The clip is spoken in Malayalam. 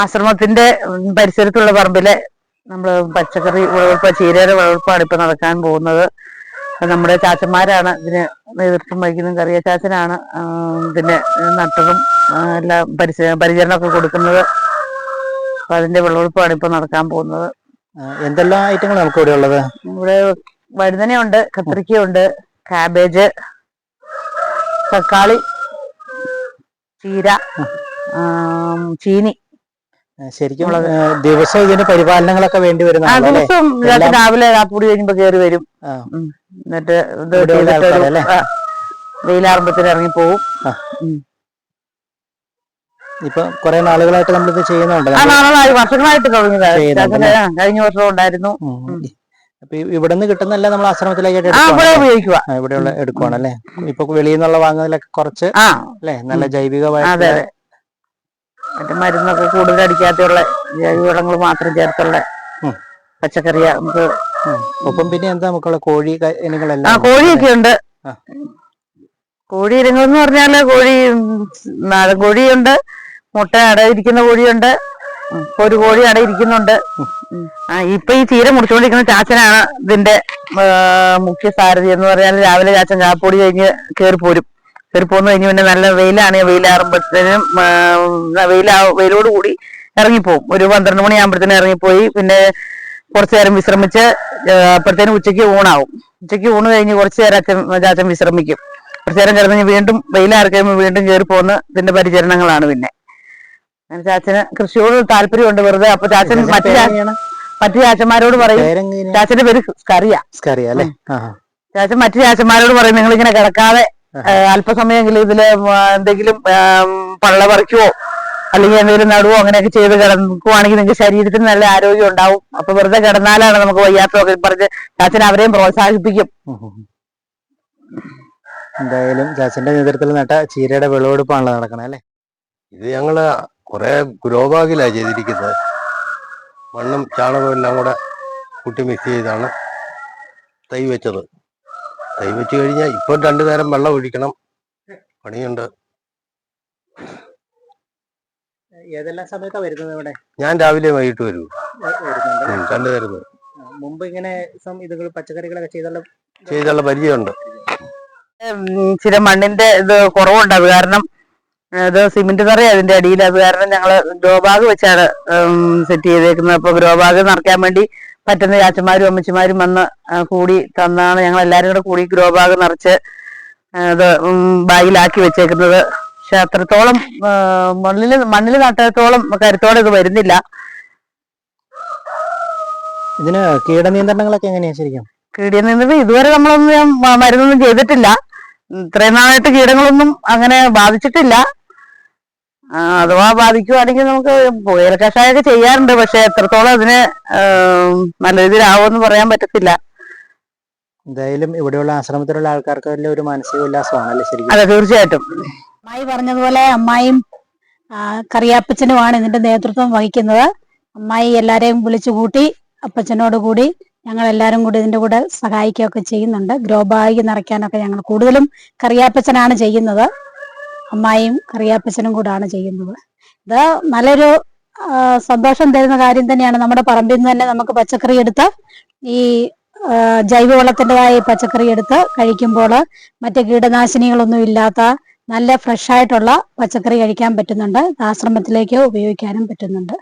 ആശ്രമത്തിന്റെ പരിസരത്തുള്ള പറമ്പിലെ നമ്മൾ പച്ചക്കറി വിളവെടുപ്പ് ചീരയുടെ വിളവെടുപ്പാണ് ഇപ്പൊ നടക്കാൻ പോകുന്നത്. നമ്മുടെ ചാച്ചന്മാരാണ്. ഇതിന് നേതൃത്വം വഹിക്കുന്നതും കറിയ ചാച്ചനാണ്. ഇതിന്റെ നട്ടതും എല്ലാം പരിസ പരിചരണമൊക്കെ കൊടുക്കുന്നത്. അപ്പൊ അതിന്റെ വിളവെടുപ്പാണ് ഇപ്പൊ നടക്കാൻ പോകുന്നത്. എന്തെല്ലാം ഐറ്റങ്ങൾ നമുക്ക് ഇവിടെ ഉള്ളത്? ഇവിടെ വഴുതനയുണ്ട് കത്തിരിക്കയുണ്ട് കാബേജ് തക്കാളി ചീര ചീനി. ശരിക്കും ദിവസം ഇതിന്റെ പരിപാലനങ്ങളൊക്കെ വേണ്ടി വരുന്ന ദിവസം രാവിലെ കാപ്പുടി കഴിയുമ്പോ കയറി വരും. എന്നിട്ട് വെയിലാറുമ്പത്തിന് ഇറങ്ങി പോകും ഇപ്പൊ കുറെ നാളുകളായിട്ട് നമ്മളിത് ചെയ്യുന്നുണ്ട്? വർഷങ്ങളായിട്ട് തുടങ്ങിയതാണ്? കഴിഞ്ഞ വർഷം ഉണ്ടായിരുന്നു. അപ്പൊ ഇവിടെ നിന്ന് കിട്ടുന്നല്ല നമ്മൾ ആശ്രമത്തിലേക്ക് എടുക്കുവാണ് ഉപയോഗിക്കുക ഇവിടെയുള്ള എടുക്കുവാണല്ലേ ഇപ്പൊ വെളിയിൽ നിന്നുള്ള വാങ്ങുന്നതിലൊക്കെ കുറച്ച് അല്ലെ? നല്ല ജൈവികമായിട്ട് മറ്റേ മരുന്നൊക്കെ കൂടുതൽ അടിക്കാത്തുള്ള ജൈവവളങ്ങൾ മാത്രം ചേർത്തുള്ള പച്ചക്കറിയ നമുക്ക് ഒപ്പം പിന്നെ എന്താ നമുക്കുള്ള കോഴി ആ ഇനങ്ങളെല്ലാം? കോഴിയൊക്കെ ഉണ്ട് കോഴി ഇനങ്ങൾ എന്ന് പറഞ്ഞാൽ കോഴി നാടൻ കോഴിയുണ്ട്. മുട്ട അടയിരിക്കുന്ന കോഴിയുണ്ട്. ഒരു കോഴി അടയിരിക്കുന്നുണ്ട് ആ ഇപ്പൊ ഈ ചീര മുറിച്ചുകൊണ്ടിരിക്കുന്ന ചാച്ചനാണ് ഇതിന്റെ മുഖ്യ സാരഥി എന്ന് പറഞ്ഞാൽ രാവിലെ ചാച്ചൻ ചാപ്പൊടി കഴിഞ്ഞ് കയറി പോരും കയറി പോന്നു കഴിഞ്ഞ് പിന്നെ നല്ല വെയിലാണ്. വെയിലാറുമ്പോഴത്തേനും വെയിലാ വെയിലോട് കൂടി ഇറങ്ങിപ്പോവും. ഒരു പന്ത്രണ്ട് മണിയാകുമ്പോഴത്തേനും ഇറങ്ങിപ്പോയി. പിന്നെ കുറച്ചു നേരം വിശ്രമിച്ച് അപ്പോഴത്തേനും ഉച്ചയ്ക്ക് ഊണാവും. ഉച്ചയ്ക്ക് ഊണ് കഴിഞ്ഞ് കുറച്ചു നേരം അച്ഛൻ ചാച്ചൻ വിശ്രമിക്കും. കുറച്ചു നേരം കിടന്ന് വീണ്ടും വെയിലാറി കഴിയുമ്പോൾ വീണ്ടും കയറി പോകുന്ന ഇതിന്റെ പരിചരണങ്ങളാണ് പിന്നെ. ചാച്ചന് കൃഷിയോട് താല്പര്യമുണ്ട് വെറുതെ. അപ്പൊ ചാച്ചൻ മറ്റു മറ്റു ചാച്ചന്മാരോട് പറയും. ചാച്ചന്റെ പേര് സ്കറിയ. സ്കറിയ അല്ലേ. ചാച്ചൻ മറ്റു ചാച്ചന്മാരോട് പറയും നിങ്ങൾ ഇങ്ങനെ കിടക്കാതെ അല്പസമയമെങ്കിലും ഇതിൽ എന്തെങ്കിലും പള്ള പറിക്കുവോ? അല്ലെങ്കിൽ എന്തെങ്കിലും നടുവോ അങ്ങനെയൊക്കെ ചെയ്ത് കിടക്കുവാണെങ്കിൽ നിങ്ങൾക്ക് ശരീരത്തിന് നല്ല ആരോഗ്യം ഉണ്ടാവും. അപ്പൊ വെറുതെ കിടന്നാലാണ് നമുക്ക് വയ്യാത്തതൊക്കെ പറഞ്ഞ് ചാച്ചൻ അവരെയും പ്രോത്സാഹിപ്പിക്കും. എന്തായാലും ചാച്ചന്റെ നേതൃത്വത്തിൽ നട്ട ചീരയുടെ വിളവെടുപ്പാണല്ലോ നടക്കണേ അല്ലേ? ഇത് ഞങ്ങൾ കുറെ ഗ്രോബാഗിലാ ചെയ്തിരിക്കുന്നത്. മണ്ണും ചാണകവും എല്ലാം കൂടെ കൂട്ടി മിക്സ് ചെയ്താണ് തൈ വെച്ചത്. തൈ വെച്ച് കഴിഞ്ഞാൽ ഇപ്പം രണ്ടു നേരം വെള്ളം ഒഴിക്കണം. പണിയുണ്ട്. ഏതെല്ലാം സമയത്താ വരുന്നത് ഇവിടെ? ഞാൻ രാവിലെ വൈകിട്ട് വരും. രണ്ടു നേരം വരും. മുമ്പ് ഇങ്ങനെ ഇതുകൾ പച്ചക്കറികളൊക്കെ ചെയ്തുള്ള ചെയ്തുള്ള പരിചയമുണ്ട്. ചില മണ്ണിന്റെ ഇത് കുറവുണ്ട്. അത് കാരണം ഇത് സിമെന്റ് തറ അതിന്റെ അടിയിൽ. അത് കാരണം ഞങ്ങൾ ഗ്രോ ബാഗ് വെച്ചാണ് സെറ്റ് ചെയ്തേക്കുന്നത്. അപ്പൊ ഗ്രോ ബാഗ് നിറയ്ക്കാൻ വേണ്ടി പറ്റുന്ന ചാച്ചന്മാരും അമ്മച്ചിമാരും വന്ന് കൂടി തന്നാണ് ഞങ്ങൾ എല്ലാരും കൂടെ കൂടി ഗ്രോ ബാഗ് നിറച്ച് അത് ഇത് ബാഗിലാക്കി വെച്ചേക്കുന്നത്. പക്ഷെ അത്രത്തോളം മണ്ണിൽ മണ്ണിൽ മണ്ണിൽ നട്ടത്തോളം കരുത്തോടെ ഇത് വരുന്നില്ല. ഇതിന് കീടനിയന്ത്രണങ്ങളൊക്കെ എങ്ങനെയാ ശരിക്കും? കീടനിയന്ത്രണം ഇതുവരെ നമ്മളൊന്നും ഞാൻ മരുന്നൊന്നും ചെയ്തിട്ടില്ല. ഇത്രയും നാളായിട്ട് കീടങ്ങളൊന്നും അങ്ങനെ ബാധിച്ചിട്ടില്ല. അഥവാ ബാധിക്കുവാണെങ്കിൽ നമുക്ക് പുയൽ കഷായൊക്കെ ചെയ്യാറുണ്ട്. പക്ഷെ എത്രത്തോളം അതിന് നല്ല രീതിയിലാവുമെന്ന് പറയാൻ പറ്റത്തില്ല. എന്തായാലും ഇവിടെയുള്ള ആശ്രമത്തിലുള്ള ആൾക്കാർക്ക് വലിയ ഒരു മാനസിക ഉല്ലാസമാണ് അല്ലേ ശരിക്കും? അതെ തീർച്ചയായിട്ടും. അമ്മായി പറഞ്ഞതുപോലെ അമ്മായിയും കറിയാപ്പച്ചനുമാണ് ഇതിന്റെ നേതൃത്വം വഹിക്കുന്നത്. അമ്മായി എല്ലാരെയും വിളിച്ചു കൂട്ടി അപ്പച്ചനോട് കൂടി ഞങ്ങൾ എല്ലാവരും കൂടി ഇതിന്റെ കൂടെ സഹായിക്കുകയൊക്കെ ചെയ്യുന്നുണ്ട്. ഗ്രോ ബാഗ് നിറയ്ക്കാനൊക്കെ ഞങ്ങൾ കൂടുതലും കറിയാപ്പച്ചനാണ് ചെയ്യുന്നത്. അമ്മായിയും കറിയാപ്പച്ചനും കൂടാണ് ചെയ്യുന്നത്. ഇത് നല്ലൊരു സന്തോഷം തരുന്ന കാര്യം തന്നെയാണ് നമ്മുടെ പറമ്പിൽ നിന്ന് തന്നെ നമുക്ക് പച്ചക്കറി എടുത്ത് ഈ ജൈവ ജൈവവളത്തിന്റെതായ പച്ചക്കറി എടുത്ത് കഴിക്കുമ്പോൾ മറ്റ് കീടനാശിനികളൊന്നും ഇല്ലാത്ത നല്ല ഫ്രഷ് ആയിട്ടുള്ള പച്ചക്കറി കഴിക്കാൻ പറ്റുന്നുണ്ട്. ആശ്രമത്തിലേക്ക് ഉപയോഗിക്കാനും പറ്റുന്നുണ്ട്.